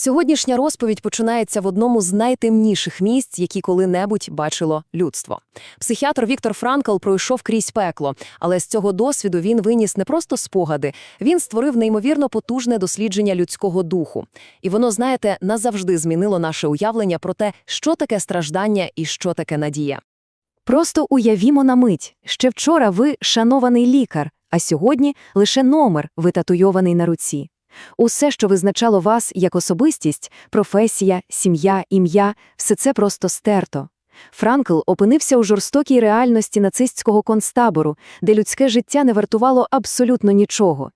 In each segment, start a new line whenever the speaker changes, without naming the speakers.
Сьогоднішня розповідь починається в одному з найтемніших місць, які коли-небудь бачило людство. Психіатр Віктор Франкл пройшов крізь пекло, але з цього досвіду він виніс не просто спогади, він створив неймовірно потужне дослідження людського духу. І воно, знаєте, назавжди змінило наше уявлення про те, що таке страждання і що таке надія.
Просто уявімо на мить. Ще вчора ви шанований лікар, а сьогодні лише номер витатуйований на руці. Усе, що визначало вас як особистість, професія, сім'я, ім'я, все це просто стерто. Франкл опинився у жорстокій реальності нацистського концтабору, де людське життя не вартувало абсолютно нічого.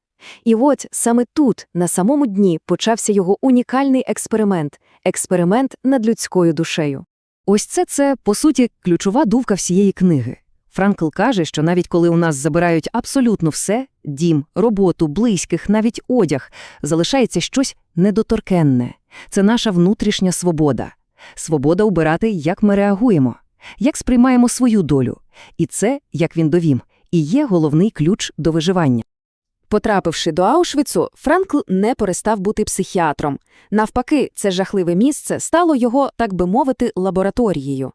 І от саме тут, на самому дні, почався його унікальний експеримент експеримент над людською душею.
Ось це це, по суті, ключова думка всієї книги. Франкл каже, що навіть коли у нас забирають абсолютно все дім, роботу, близьких, навіть одяг, залишається щось недоторкенне. Це наша внутрішня свобода. Свобода обирати, як ми реагуємо, як сприймаємо свою долю. І це, як він довім, і є головний ключ до виживання.
Потрапивши до Аушвіцу, Франкл не перестав бути психіатром. Навпаки, це жахливе місце стало його, так би мовити, лабораторією.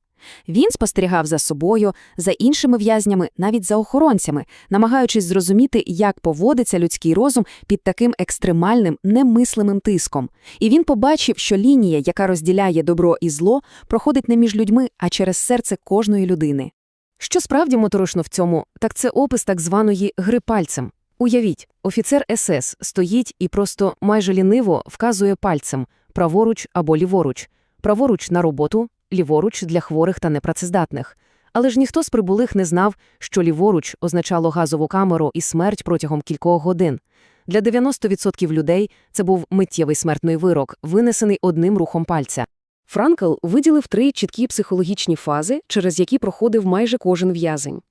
Він спостерігав за собою, за іншими в'язнями, навіть за охоронцями, намагаючись зрозуміти, як поводиться людський розум під таким екстремальним, немислимим тиском. І він побачив, що лінія, яка розділяє добро і зло, проходить не між людьми, а через серце кожної людини.
Що справді моторошно в цьому, так це опис так званої гри пальцем. Уявіть, офіцер СС стоїть і просто майже ліниво вказує пальцем праворуч або ліворуч, праворуч на роботу, ліворуч для хворих та непрацездатних. Але ж ніхто з прибулих не знав, що ліворуч означало газову камеру і смерть протягом кількох годин. Для 90% людей це був миттєвий смертний вирок, винесений одним рухом пальця. Франкл виділив три чіткі психологічні фази, через які проходив майже кожен в'язень.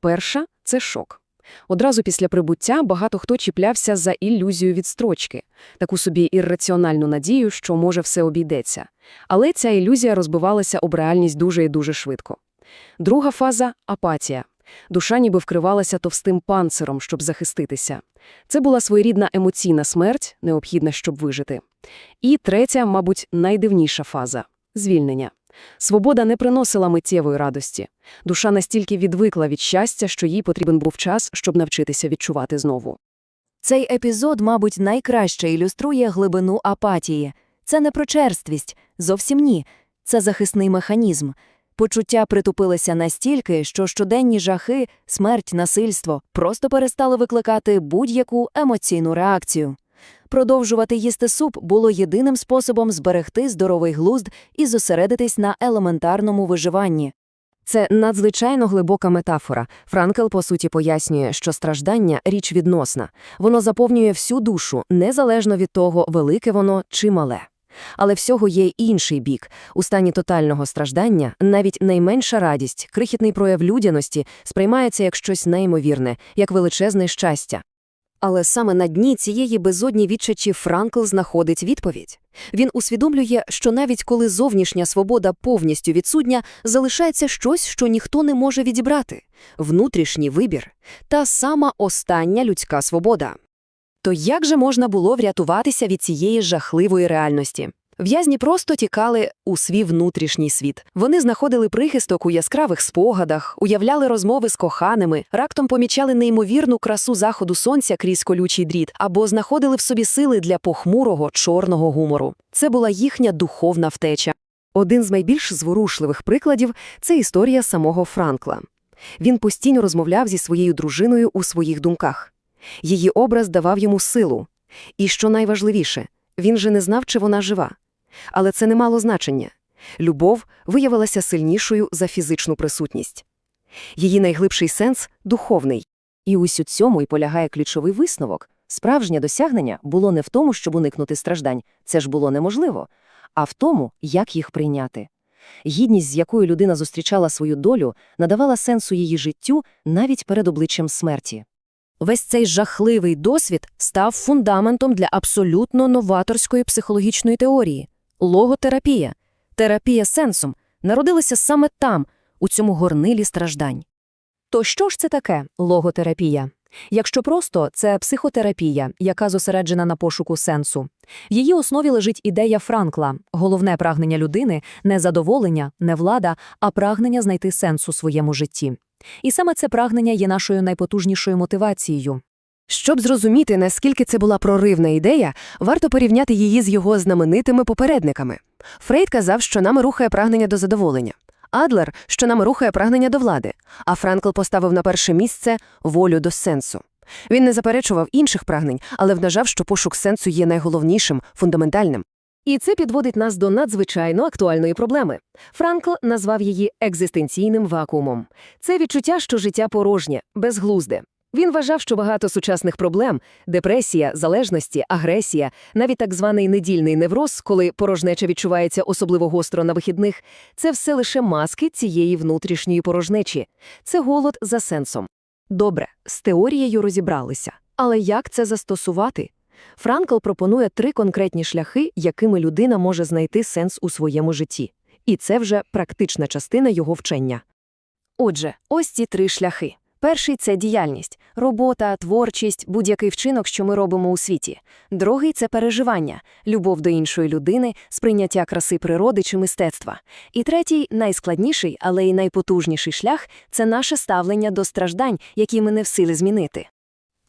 Перша – це шок. Одразу після прибуття багато хто чіплявся за ілюзію відстрочки, таку собі ірраціональну надію, що може все обійдеться. Але ця ілюзія розбивалася об реальність дуже і дуже швидко. Друга фаза – апатія. Душа ніби вкривалася товстим панциром, щоб захиститися. Це була своєрідна емоційна смерть, необхідна, щоб вижити. І третя, мабуть, найдивніша фаза – звільнення. Свобода не приносила миттєвої радості. Душа настільки відвикла від щастя, що їй потрібен був час, щоб навчитися відчувати знову.
Цей епізод, мабуть, найкраще ілюструє глибину апатії. Це не про черствість, зовсім ні. Це захисний механізм. Почуття притупилися настільки, що щоденні жахи, смерть, насильство просто перестали викликати будь-яку емоційну реакцію. Продовжувати їсти суп було єдиним способом зберегти здоровий глузд і зосередитись на елементарному виживанні.
Це надзвичайно глибока метафора. Франкел, по суті, пояснює, що страждання – річ відносна. Воно заповнює всю душу, незалежно від того, велике воно чи мале. Але всього є інший бік. У стані тотального страждання навіть найменша радість, крихітний прояв людяності сприймається як щось неймовірне, як величезне щастя. Але саме на дні цієї безодні відчачі Франкл знаходить відповідь. Він усвідомлює, що навіть коли зовнішня свобода повністю відсутня, залишається щось, що ніхто не може відібрати – внутрішній вибір, та сама остання людська свобода. То як же можна було врятуватися від цієї жахливої реальності? В'язні просто тікали у свій внутрішній світ. Вони знаходили прихисток у яскравих спогадах, уявляли розмови з коханими, рактом помічали неймовірну красу заходу сонця крізь колючий дріт, або знаходили в собі сили для похмурого чорного гумору. Це була їхня духовна втеча. Один з найбільш зворушливих прикладів це історія самого Франкла. Він постійно розмовляв зі своєю дружиною у своїх думках. Її образ давав йому силу. І що найважливіше, він же не знав, чи вона жива. Але це не мало значення. Любов виявилася сильнішою за фізичну присутність. Її найглибший сенс духовний. І ось у цьому й полягає ключовий висновок. Справжнє досягнення було не в тому, щоб уникнути страждань, це ж було неможливо, а в тому, як їх прийняти. Гідність, з якою людина зустрічала свою долю, надавала сенсу її життю навіть перед обличчям смерті. Весь цей жахливий досвід став фундаментом для абсолютно новаторської психологічної теорії логотерапія, терапія сенсом народилася саме там, у цьому горнилі страждань. То що ж це таке логотерапія? Якщо просто, це психотерапія, яка зосереджена на пошуку сенсу. В її основі лежить ідея Франкла – головне прагнення людини – не задоволення, не влада, а прагнення знайти сенс у своєму житті. І саме це прагнення є нашою найпотужнішою мотивацією.
Щоб зрозуміти, наскільки це була проривна ідея, варто порівняти її з його знаменитими попередниками. Фрейд казав, що нами рухає прагнення до задоволення. Адлер, що нами рухає прагнення до влади, а Франкл поставив на перше місце волю до сенсу. Він не заперечував інших прагнень, але вважав, що пошук сенсу є найголовнішим, фундаментальним.
І це підводить нас до надзвичайно актуальної проблеми. Франкл назвав її екзистенційним вакуумом. Це відчуття, що життя порожнє, безглузде. Він вважав, що багато сучасних проблем – депресія, залежності, агресія, навіть так званий недільний невроз, коли порожнеча відчувається особливо гостро на вихідних – це все лише маски цієї внутрішньої порожнечі. Це голод за сенсом. Добре, з теорією розібралися. Але як це застосувати? Франкл пропонує три конкретні шляхи, якими людина може знайти сенс у своєму житті. І це вже практична частина його вчення. Отже, ось ці три шляхи. Перший – це діяльність, робота, творчість, будь-який вчинок, що ми робимо у світі. Другий – це переживання, любов до іншої людини, сприйняття краси природи чи мистецтва. І третій, найскладніший, але й найпотужніший шлях – це наше ставлення до страждань, які ми не в силі змінити.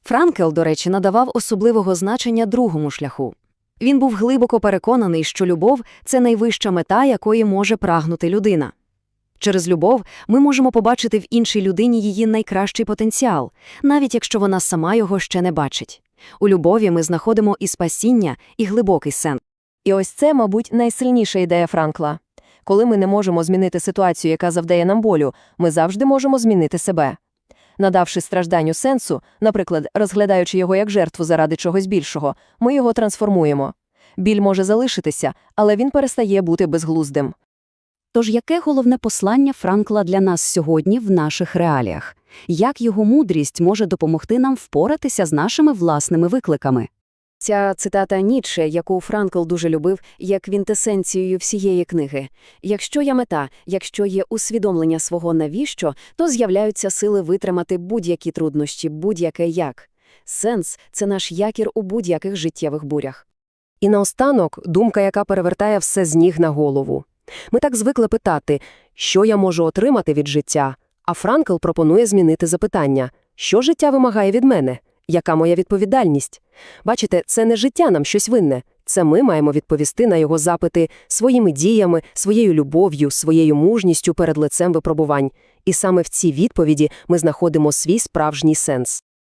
Франкел, до речі, надавав особливого значення другому шляху. Він був глибоко переконаний, що любов – це найвища мета, якої може прагнути людина. Через любов ми можемо побачити в іншій людині її найкращий потенціал, навіть якщо вона сама його ще не бачить. У любові ми знаходимо і спасіння, і глибокий сенс.
І ось це, мабуть, найсильніша ідея Франкла. Коли ми не можемо змінити ситуацію, яка завдає нам болю, ми завжди можемо змінити себе. Надавши стражданню сенсу, наприклад, розглядаючи його як жертву заради чогось більшого, ми його трансформуємо. Біль може залишитися, але він перестає бути безглуздим.
Тож яке головне послання Франкла для нас сьогодні в наших реаліях? Як його мудрість може допомогти нам впоратися з нашими власними викликами?
Ця цитата Ніцше, яку Франкл дуже любив, є квінтесенцією всієї книги. Якщо є мета, якщо є усвідомлення свого навіщо, то з'являються сили витримати будь-які труднощі, будь-яке як. Сенс – це наш якір у будь-яких життєвих бурях.
І наостанок думка, яка перевертає все з ніг на голову. Ми так звикли питати, що я можу отримати від життя, а Франкл пропонує змінити запитання, що життя вимагає від мене, яка моя відповідальність. Бачите, це не життя нам щось винне, це ми маємо відповісти на його запити своїми діями, своєю любов'ю, своєю мужністю перед лицем випробувань. І саме в цій відповіді ми знаходимо свій справжній сенс.